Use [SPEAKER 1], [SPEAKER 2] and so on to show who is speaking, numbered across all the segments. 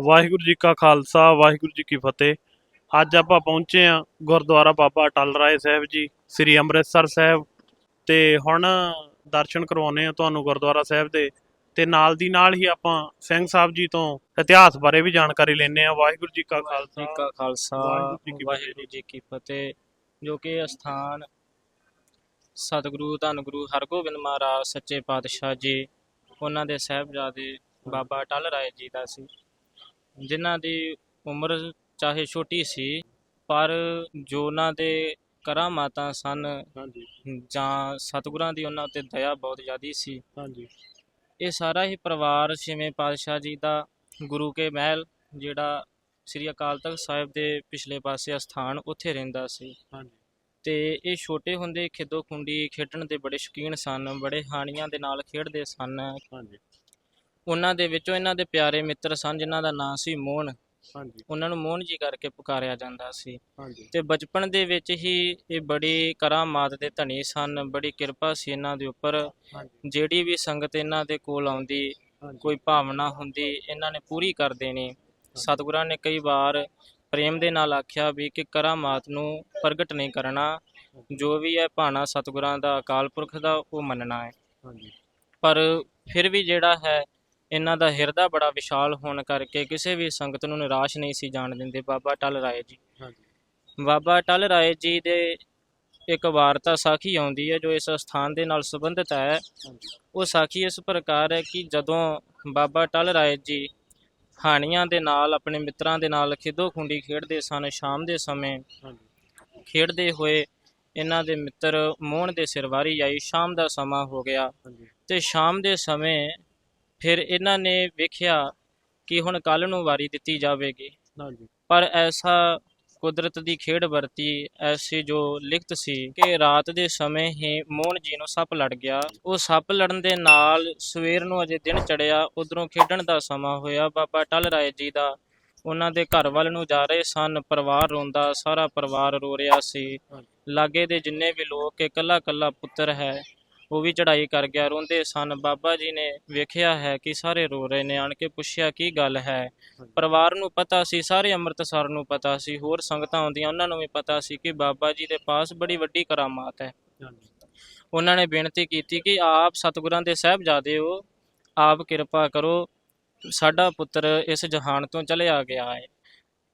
[SPEAKER 1] ਵਾਹਿਗੁਰੂ ਜੀ ਕਾ ਖਾਲਸਾ ਵਾਹਿਗੁਰੂ ਜੀ ਕੀ ਫਤਿਹ। ਅੱਜ ਆਪਾਂ ਪਹੁੰਚੇ ਆ ਗੁਰਦੁਆਰਾ ਬਾਬਾ ਅਟਲ ਰਾਏ ਸਾਹਿਬ ਜੀ ਸ੍ਰੀ ਅੰਮ੍ਰਿਤਸਰ ਸਾਹਿਬ। ਤੇ ਹੁਣ ਦਰਸ਼ਨ ਕਰਵਾਉਨੇ ਆ ਤੁਹਾਨੂੰ ਗੁਰਦੁਆਰਾ ਸਾਹਿਬ ਦੇ। ਤੇ ਨਾਲ ਦੀ ਨਾਲ ਹੀ ਆਪਾਂ ਸਿੰਘ ਸਾਹਿਬ ਜੀ ਤੋਂ ਇਤਿਹਾਸ ਬਾਰੇ ਵੀ ਜਾਣਕਾਰੀ ਲੈਣੇ ਆ ਵਾਹਿਗੁਰੂ ਜੀ ਕਾ ਖਾਲਸਾ।
[SPEAKER 2] ਕਾ ਖਾਲਸਾ
[SPEAKER 1] ਵਾਹਿਗੁਰੂ ਜੀ ਕੀ ਫਤਿਹ।
[SPEAKER 2] ਜੀ ਕੀ ਸਥਾਨ ਸਤਿਗੁਰੂ ਧੰਨ ਗੁਰੂ ਹਰਗੋਬਿੰਦ ਮਹਾਰਾਜ ਸੱਚੇ ਪਾਤਸ਼ਾਹ ਜੀ ਉਹਨਾਂ ਦੇ ਸਾਹਿਬਜ਼ਾਦੇ ਬਾਬਾ ਅਟਲ ਰਾਏ ਜੀ ਦਾ ਸੀ। ਜਿਨ੍ਹਾਂ ਦੀ ਉਮਰ ਚਾਹੇ ਛੋਟੀ ਸੀ ਪਰ ਜੋ ਉਹਨਾਂ ਦੇ ਕਰਾਮਾਤਾਂ ਸਨ
[SPEAKER 1] ਹਾਂਜੀ।
[SPEAKER 2] ਜਾਂ ਸਤਿਗੁਰਾਂ ਦੀ ਉਹਨਾਂ ਉੱਤੇ ਦਇਆ ਬਹੁਤ ਜ਼ਿਆਦੀ ਸੀ।
[SPEAKER 1] ਹਾਂਜੀ।
[SPEAKER 2] ਇਹ ਸਾਰਾ ਹੀ ਪਰਿਵਾਰ ਛੇਵੇਂ ਪਾਤਸ਼ਾਹ ਜੀ ਦਾ ਗੁਰੂ ਕੇ ਮਹਿਲ ਜਿਹੜਾ ਸ੍ਰੀ ਅਕਾਲ ਤਖਤ ਸਾਹਿਬ ਦੇ ਪਿਛਲੇ ਪਾਸੇ ਅਸਥਾਨ ਉੱਥੇ ਰਹਿੰਦਾ ਸੀ।
[SPEAKER 1] ਹਾਂਜੀ।
[SPEAKER 2] ਤੇ ਇਹ ਛੋਟੇ ਹੁੰਦੇ ਖਿੱਦੋ ਖੁੰਡੀ ਖੇਡਣ ਦੇ ਬੜੇ ਸ਼ੌਕੀਨ ਸਨ ਬੜੇ ਹਾਣੀਆਂ ਦੇ ਨਾਲ ਖੇਡਦੇ ਸਨ।
[SPEAKER 1] ਹਾਂਜੀ।
[SPEAKER 2] ਉਹਨਾਂ ਦੇ ਵਿੱਚੋਂ ਇਹਨਾਂ ਦੇ ਪਿਆਰੇ ਮਿੱਤਰ ਸਨ ਜਿਨ੍ਹਾਂ ਦਾ ਨਾਂ ਸੀ ਮੋਹਨ।
[SPEAKER 1] ਹਾਂਜੀ।
[SPEAKER 2] ਉਹਨਾਂ ਨੂੰ ਮੋਹਨ ਜੀ ਕਰਕੇ ਪੁਕਾਰਿਆ ਜਾਂਦਾ ਸੀ।
[SPEAKER 1] ਹਾਂਜੀ।
[SPEAKER 2] ਤੇ ਬਚਪਨ ਦੇ ਵਿੱਚ ਹੀ ਇਹ ਬੜੀ ਕਰਾਮਾਤ ਦੇ ਧਨੀ ਸਨ ਬੜੀ ਕਿਰਪਾ ਸੀ ਇਹਨਾਂ ਦੇ ਉੱਪਰ।
[SPEAKER 1] ਹਾਂਜੀ।
[SPEAKER 2] ਜਿਹੜੀ ਵੀ ਸੰਗਤ ਇਹਨਾਂ ਦੇ ਕੋਲ ਆਉਂਦੀ
[SPEAKER 1] ਹਾਂਜੀ।
[SPEAKER 2] ਕੋਈ ਭਾਵਨਾ ਹੁੰਦੀ ਇਹਨਾਂ ਨੇ ਪੂਰੀ ਕਰ ਦੇਣੀ। ਸਤਿਗੁਰਾਂ ਨੇ ਕਈ ਵਾਰ ਪ੍ਰੇਮ ਦੇ ਨਾਲ ਆਖਿਆ ਵੀ ਕਿ ਕਰਾਮਾਤ ਨੂੰ ਪ੍ਰਗਟ ਨਹੀਂ ਕਰਨਾ। ਜੋ ਵੀ ਹੈ ਭਾਣਾ ਸਤਿਗੁਰਾਂ ਦਾ ਅਕਾਲ ਪੁਰਖ ਦਾ ਉਹ ਮੰਨਣਾ ਹੈ।
[SPEAKER 1] ਹਾਂਜੀ।
[SPEAKER 2] ਪਰ ਫਿਰ ਵੀ ਜਿਹੜਾ ਹੈ ਇਹਨਾਂ ਦਾ ਹਿਰਦਾ ਬੜਾ ਵਿਸ਼ਾਲ ਹੋਣ ਕਰਕੇ ਕਿਸੇ ਵੀ ਸੰਗਤ ਨੂੰ ਨਿਰਾਸ਼ ਨਹੀਂ ਸੀ ਜਾਣ ਦਿੰਦੇ ਬਾਬਾ ਟਲ ਰਾਏ ਜੀ।
[SPEAKER 1] ਹਾਂਜੀ।
[SPEAKER 2] ਬਾਬਾ ਟਲ ਰਾਏ ਜੀ ਦੇ ਇੱਕ ਵਾਰਤਾ ਸਾਖੀ ਆਉਂਦੀ ਹੈ ਜੋ ਇਸ ਸਥਾਨ ਦੇ ਨਾਲ ਸੰਬੰਧਿਤ ਹੈ। ਉਹ ਸਾਖੀ ਇਸ ਪ੍ਰਕਾਰ ਹੈ ਕਿ ਜਦੋਂ ਬਾਬਾ ਟਲ ਰਾਏ ਜੀ ਹਾਣੀਆਂ ਦੇ ਨਾਲ ਆਪਣੇ ਮਿੱਤਰਾਂ ਦੇ ਨਾਲ ਖਿੱਦੋ ਖੁੰਡੀ ਖੇਡਦੇ ਸਨ ਸ਼ਾਮ ਦੇ ਸਮੇਂ ਖੇਡਦੇ ਹੋਏ ਇਹਨਾਂ ਦੇ ਮਿੱਤਰ ਮੋਹਨ ਦੇ ਸਿਰ ਵਾਰੀ ਆਈ ਸ਼ਾਮ ਦਾ ਸਮਾਂ ਹੋ ਗਿਆ ਤੇ ਸ਼ਾਮ ਦੇ ਸਮੇਂ ਫਿਰ ਇਹਨਾਂ ਨੇ ਵੇਖਿਆ ਕਿ ਹੁਣ ਕੱਲ ਨੂੰ ਵਾਰੀ ਦਿੱਤੀ ਜਾਵੇਗੀ।
[SPEAKER 1] ਹਾਂਜੀ।
[SPEAKER 2] ਪਰ ਐਸਾ ਕੁਦਰਤ ਦੀ ਖੇਡ ਵਰਤੀ ਐਸੀ ਜੋ ਲਿਖਤ ਸੀ ਕਿ ਰਾਤ ਦੇ ਸਮੇਂ ਹੀ ਮੋਹਨ ਜੀ ਨੂੰ ਸੱਪ ਲੜ ਗਿਆ। ਉਹ ਸੱਪ ਲੜਨ ਦੇ ਨਾਲ ਸਵੇਰ ਨੂੰ ਅਜੇ ਦਿਨ ਚੜਿਆ ਉਧਰੋਂ ਖੇਡਣ ਦਾ ਸਮਾਂ ਹੋਇਆ। ਬਾਬਾ ਟਲ ਰਾਏ ਜੀ ਦਾ ਉਹਨਾਂ ਦੇ ਘਰ ਵੱਲ ਨੂੰ ਜਾ ਰਹੇ ਸਨ। ਪਰਿਵਾਰ ਰੋਂਦਾ ਸਾਰਾ ਪਰਿਵਾਰ ਰੋ ਰਿਹਾ ਸੀ। ਲਾਗੇ ਦੇ ਜਿੰਨੇ ਵੀ ਲੋਕ ਇਕੱਲਾ ਇਕੱਲਾ ਪੁੱਤਰ ਹੈ। ਉਹ ਵੀ ਚੜ੍ਹਾਈ ਕਰ ਗਿਆ। ਰੋਂਦੇ ਸਨ ਬਾਬਾ ਜੀ ਨੇ ਵੇਖਿਆ ਹੈ ਕਿ ਸਾਰੇ ਰੋ ਰਹੇ ਨੇ। ਆਣ ਕੇ ਪੁੱਛਿਆ ਕੀ ਗੱਲ ਹੈ? ਪਰਿਵਾਰ ਨੂੰ ਪਤਾ ਸੀ ਸਾਰੇ ਅੰਮ੍ਰਿਤਸਰ ਨੂੰ ਪਤਾ ਸੀ ਹੋਰ ਸੰਗਤਾਂ ਆਉਂਦੀਆਂ ਉਹਨਾਂ ਨੂੰ ਵੀ ਪਤਾ ਸੀ ਕਿ ਬਾਬਾ ਜੀ ਦੇ ਪਾਸ ਬੜੀ ਵੱਡੀ ਕਰਾਮਾਤ ਹੈ। ਉਹਨਾਂ ਨੇ ਬੇਨਤੀ ਕੀਤੀ ਕਿ ਆਪ ਸਤਿਗੁਰਾਂ ਦੇ ਸਾਹਿਬਜ਼ਾਦੇ ਹੋ ਆਪ ਕਿਰਪਾ ਕਰੋ ਸਾਡਾ ਪੁੱਤਰ ਇਸ ਜਹਾਨ ਤੋਂ ਚਲਿਆ ਗਿਆ ਹੈ।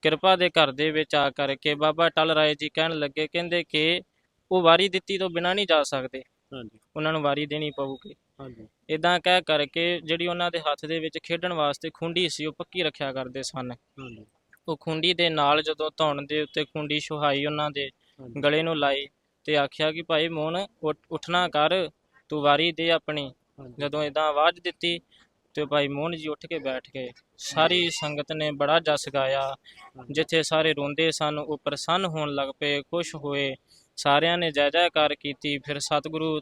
[SPEAKER 2] ਕਿਰਪਾ ਦੇ ਘਰ ਦੇ ਵਿੱਚ ਆ ਕਰਕੇ ਬਾਬਾ ਟਲ ਰਾਏ ਜੀ ਕਹਿਣ ਲੱਗੇ ਕਹਿੰਦੇ ਕਿ ਉਹ ਵਾਰੀ ਦਿੱਤੀ ਤੋਂ ਬਿਨਾਂ ਨਹੀਂ ਜਾ ਸਕਦੇ।
[SPEAKER 1] ਹਾਂਜੀ।
[SPEAKER 2] ਉਹਨਾਂ ਨੂੰ ਵਾਰੀ ਦੇਣੀ ਪਊਗੀ।
[SPEAKER 1] ਹਾਂਜੀ।
[SPEAKER 2] ਇਦਾਂ ਕਹਿ ਕਰਕੇ ਜਿਹੜੀ ਉਹਨਾਂ ਦੇ ਹੱਥ ਦੇ ਵਿੱਚ ਖੇਡਣ ਵਾਸਤੇ ਖੁੰਡੀ ਸੀ ਉਹ ਪੱਕੀ ਰੱਖਿਆ ਕਰਦੇ ਸਨ।
[SPEAKER 1] ਹਾਂਜੀ।
[SPEAKER 2] ਉਹ ਖੁੰਡੀ ਦੇ ਨਾਲ ਜਦੋਂ ਧੌਣ ਦੇ ਉੱਤੇ ਖੁੰਡੀ ਸੁਹਾਈ ਉਹਨਾਂ ਦੇ ਗਲੇ ਨੂੰ ਲਾਈ ਤੇ ਆਖਿਆ ਕਿ ਭਾਈ ਮੋਹਨ ਉੱਠ- ਉੱਠਣਾ ਕਰ ਤੂੰ ਵਾਰੀ ਦੇ ਆਪਣੀ। ਜਦੋਂ ਇਦਾਂ ਆਵਾਜ਼ ਦਿੱਤੀ ਤੇ ਭਾਈ ਮੋਹਨ ਜੀ ਉੱਠ ਕੇ ਬੈਠ ਗਏ। ਸਾਰੀ ਸੰਗਤ ਨੇ ਬੜਾ ਜਸ ਗਾਇਆ। ਜਿੱਥੇ ਸਾਰੇ ਰੋਂਦੇ ਸਨ ਉਹ ਪ੍ਰਸੰਨ ਹੋਣ ਲੱਗ ਪਏ ਖੁਸ਼ ਹੋਏ। ਸਾਰਿਆਂ ਨੇ ਜੈ ਜੈਕਾਰ ਕੀਤੀ। ਫਿਰ ਸਤਿਗੁਰੂ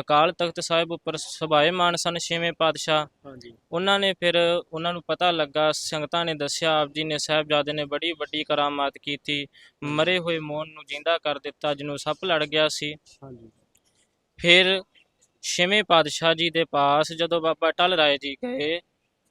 [SPEAKER 2] ਅਕਾਲ ਤਖਤ ਸਾਹਿਬ ਉੱਪਰ ਸਭਾਏਮਾਨ ਸਨ ਛੇਵੇਂ ਪਾਤਸ਼ਾਹ।
[SPEAKER 1] ਹਾਂਜੀ।
[SPEAKER 2] ਉਹਨਾਂ ਨੇ ਫਿਰ ਉਹਨਾਂ ਨੂੰ ਪਤਾ ਲੱਗਾ ਸੰਗਤਾਂ ਨੇ ਦੱਸਿਆ ਆਪ ਜੀ ਨੇ ਸਾਹਿਬਜ਼ਾਦੇ ਨੇ ਬੜੀ ਵੱਡੀ ਕਰਾਮਾਤ ਕੀਤੀ। ਮਰੇ ਹੋਏ ਮੋਹਨ ਨੂੰ ਜਿੰਦਾ ਕਰ ਦਿੱਤਾ ਜਿਹਨੂੰ ਸੱਪ ਲੜ ਗਿਆ ਸੀ।
[SPEAKER 1] ਹਾਂਜੀ।
[SPEAKER 2] ਫਿਰ ਛੇਵੇਂ ਪਾਤਸ਼ਾਹ ਜੀ ਦੇ ਪਾਸ ਜਦੋਂ ਬਾਬਾ ਟਲ ਰਾਏ ਜੀ ਗਏ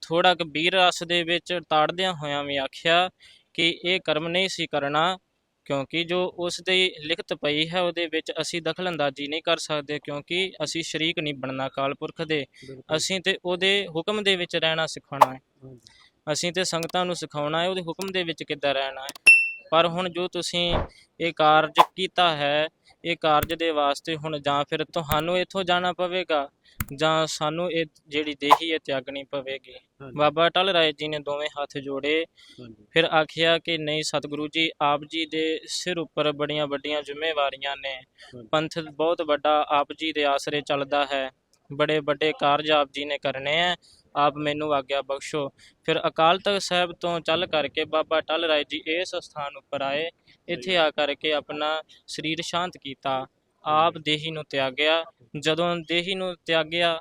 [SPEAKER 2] ਥੋੜਾ ਕਬੀਰ ਰਸ ਦੇ ਵਿੱਚ ਤਾੜਦਿਆਂ ਹੋਇਆਂ ਵੀ ਆਖਿਆ ਕਿ ਇਹ ਕਰਮ ਨਹੀਂ ਸੀ ਕਰਨਾ ਕਿਉਂਕਿ ਜੋ ਉਸ ਦੀ ਲਿਖਤ ਪਈ ਹੈ ਉਹਦੇ ਵਿੱਚ ਅਸੀਂ ਦਖਲਅੰਦਾਜ਼ੀ ਨਹੀਂ ਕਰ ਸਕਦੇ ਕਿਉਂਕਿ ਅਸੀਂ ਸ਼ਰੀਕ ਨਹੀਂ ਬਣਨਾ ਕਾਲਪੁਰਖ ਦੇ।
[SPEAKER 1] ਬਿਲਕੁਲ।
[SPEAKER 2] ਅਸੀਂ ਤੇ ਉਹਦੇ ਹੁਕਮ ਦੇ ਵਿੱਚ ਰਹਿਣਾ ਸਿਖਾਉਣਾ ਹੈ। ਅਸੀਂ ਤੇ ਸੰਗਤਾਂ ਨੂੰ ਸਿਖਾਉਣਾ ਹੈ ਉਹਦੇ ਹੁਕਮ ਦੇ ਵਿੱਚ ਕਿੱਦਾਂ ਰਹਿਣਾ ਹੈ। ਪਰ ਹੁਣ ਜੋ ਤੁਸੀਂ ਇਹ ਕਾਰਜ ਕੀਤਾ ਹੈ ਇਹ ਕਾਰਜ ਦੇ ਵਾਸਤੇ ਹੁਣ ਜਾਂ ਫਿਰ ਤੁਹਾਨੂੰ ਇੱਥੋਂ ਜਾਣਾ ਪਵੇਗਾ ਜਾਂ ਸਾਨੂੰ ਇਹ ਜਿਹੜੀ ਦੇਹੀ ਹੈ ਤਿਆਗਣੀ ਪਵੇਗੀ। ਬਾਬਾ ਟਲ ਰਾਏ ਜੀ ਨੇ ਦੋਵੇਂ ਹੱਥ ਜੋੜੇ। ਫਿਰ ਆਖਿਆ ਕਿ ਨਹੀਂ ਸਤਿਗੁਰੂ ਜੀ ਆਪ ਜੀ ਦੇ ਸਿਰ ਉੱਪਰ ਬੜੀਆਂ ਵੱਡੀਆਂ ਜ਼ਿੰਮੇਵਾਰੀਆਂ ਨੇ। ਪੰਥ ਬਹੁਤ ਵੱਡਾ ਆਪ ਜੀ ਦੇ ਆਸਰੇ ਚੱਲਦਾ ਹੈ। ਬੜੇ ਵੱਡੇ ਕਾਰਜ ਆਪ ਜੀ ਨੇ ਕਰਨੇ ਹੈ ਆਪ ਮੈਨੂੰ ਆਗਿਆ ਬਖਸ਼ੋ। ਫਿਰ ਅਕਾਲ ਤਖਤ ਸਾਹਿਬ ਤੋਂ ਚੱਲ ਕਰਕੇ ਬਾਬਾ ਟਲ ਰਾਏ ਜੀ ਇਸ ਸਥਾਨ ਉੱਪਰ ਆਏ। ਇੱਥੇ ਆ ਕਰਕੇ ਆਪਣਾ ਸਰੀਰ ਸ਼ਾਂਤ ਕੀਤਾ। ਆਪ ਦੇਹੀ ਨੂੰ ਤਿਆਗਿਆ। ਜਦੋਂ ਦੇਹੀ ਨੂੰ ਤਿਆਗਿਆ,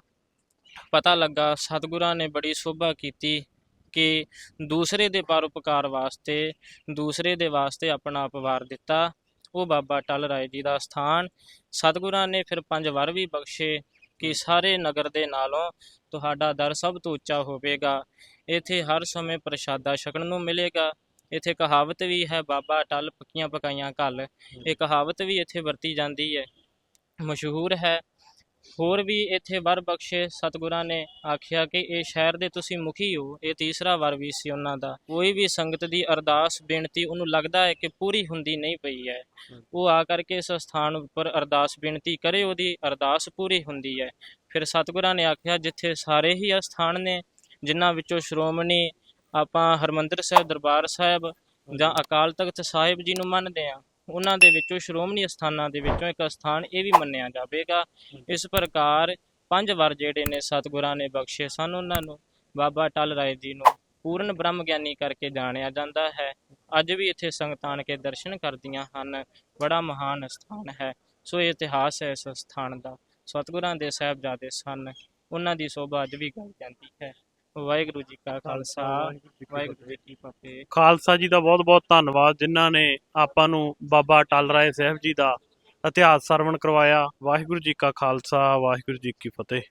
[SPEAKER 2] ਪਤਾ ਲੱਗਾ ਸਤਿਗੁਰਾਂ ਨੇ ਬੜੀ ਸੋਭਾ ਕੀਤੀ ਕਿ ਦੂਸਰੇ ਦੇ ਪਰਉਪਕਾਰ ਵਾਸਤੇ, ਦੂਸਰੇ ਦੇ ਵਾਸਤੇ ਆਪਣਾ ਅਪਵਾਰ ਦਿੱਤਾ। ਉਹ ਬਾਬਾ ਟਲ ਰਾਏ ਜੀ ਦਾ ਸਥਾਨ। ਸਤਿਗੁਰਾਂ ਨੇ ਫਿਰ ਪੰਜ ਵਰ ਵੀ ਬਖਸ਼ੇ। ਕਿ ਸਾਰੇ ਨਗਰ ਦੇ ਨਾਲੋਂ ਤੁਹਾਡਾ ਦਰ ਸਭ ਤੋਂ ਉੱਚਾ ਹੋਵੇਗਾ। ਇੱਥੇ ਹਰ ਸਮੇਂ ਪ੍ਰਸ਼ਾਦਾ ਛਕਣ ਨੂੰ ਮਿਲੇਗਾ। ਇੱਥੇ ਕਹਾਵਤ ਵੀ ਹੈ, ਬਾਬਾ ਅਟਲ ਪੱਕੀਆਂ ਪਕਾਈਆਂ ਘੱਲ। ਇਹ ਕਹਾਵਤ ਵੀ ਇੱਥੇ ਵਰਤੀ ਜਾਂਦੀ ਹੈ। ਮਸ਼ਹੂਰ ਹੈ ਹੋਰ ਵੀ ਇੱਥੇ ਵਰ ਬਖਸ਼ੇ ਸਤਿਗੁਰਾਂ ਨੇ ਆਖਿਆ ਕਿ ਇਹ ਸ਼ਹਿਰ ਦੇ ਤੁਸੀਂ ਮੁਖੀ ਹੋ ਇਹ ਤੀਸਰਾ ਵਰ ਵੀ ਸੀ ਉਹਨਾਂ ਦਾ। ਕੋਈ ਵੀ ਸੰਗਤ ਦੀ ਅਰਦਾਸ ਬੇਨਤੀ ਉਹਨੂੰ ਲੱਗਦਾ ਹੈ ਕਿ ਪੂਰੀ ਹੁੰਦੀ ਨਹੀਂ ਪਈ ਹੈ। ਉਹ ਆ ਕਰਕੇ ਇਸ ਸਥਾਨ ਉੱਪਰ ਅਰਦਾਸ ਬੇਨਤੀ ਕਰੇ ਉਹਦੀ ਅਰਦਾਸ ਪੂਰੀ ਹੁੰਦੀ ਹੈ। ਫਿਰ ਸਤਿਗੁਰਾਂ ਨੇ ਆਖਿਆ ਜਿੱਥੇ ਸਾਰੇ ਹੀ ਅਸਥਾਨ ਨੇ ਜਿਨ੍ਹਾਂ ਵਿੱਚੋਂ ਸ਼੍ਰੋਮਣੀ ਆਪਾਂ ਹਰਮੰਦਰ ਸਾਹਿਬ ਦਰਬਾਰ ਸਾਹਿਬ ਜਾਂ ਅਕਾਲ ਤਖਤ ਸਾਹਿਬ ਜੀ ਨੂੰ ਮੰਨਦੇ ਆ ਉਹਨਾਂ ਦੇ ਵਿੱਚੋਂ ਸ਼੍ਰੋਮਣੀ ਅਸਥਾਨਾਂ ਦੇ ਵਿੱਚੋਂ ਇੱਕ ਅਸਥਾਨ ਇਹ ਵੀ ਮੰਨਿਆ ਜਾਵੇਗਾ। ਇਸ ਪ੍ਰਕਾਰ ਪੰਜ ਵਰ ਜਿਹੜੇ ਨੇ ਸਤਿਗੁਰਾਂ ਨੇ ਬਖਸ਼ੇ ਸਨ ਉਹਨਾਂ ਨੂੰ। ਬਾਬਾ ਟਲ ਰਾਏ ਜੀ ਨੂੰ ਪੂਰਨ ਬ੍ਰਹਮ ਗਿਆਨੀ ਕਰਕੇ ਜਾਣਿਆ ਜਾਂਦਾ ਹੈ। ਅੱਜ ਵੀ ਇੱਥੇ ਸੰਗਤਾਂ ਆਣ ਕੇ ਦਰਸ਼ਨ ਕਰਦੀਆਂ ਹਨ। ਬੜਾ ਮਹਾਨ ਸਥਾਨ ਹੈ। ਸੋ ਇਹ ਇਤਿਹਾਸ ਹੈ ਇਸ ਸਥਾਨ ਦਾ। ਸਤਿਗੁਰਾਂ ਦੇ ਸਾਹਿਬਜ਼ਾਦੇ ਸਨ। ਉਹਨਾਂ ਦੀ ਸੋਭਾ ਅੱਜ ਵੀ ਗਾਈ ਜਾਂਦੀ ਹੈ। ਵਾਹਿਗੁਰੂ ਜੀ ਕਾ ਖਾਲਸਾ ਵਾਹਿਗੁਰੂ ਜੀ ਕੀ ਫਤਿਹ।
[SPEAKER 1] ਖਾਲਸਾ ਜੀ ਦਾ ਬਹੁਤ-ਬਹੁਤ ਧੰਨਵਾਦ ਜਿਨ੍ਹਾਂ ਨੇ ਆਪਾਂ ਨੂੰ ਬਾਬਾ ਅਟਲ ਰਾਏ ਸਾਹਿਬ ਜੀ ਦਾ ਇਤਿਹਾਸ ਸਰਵਣ ਕਰਵਾਇਆ। ਵਾਹਿਗੁਰੂ ਜੀ ਕਾ ਖਾਲਸਾ ਵਾਹਿਗੁਰੂ ਜੀ ਕੀ ਫਤਿਹ।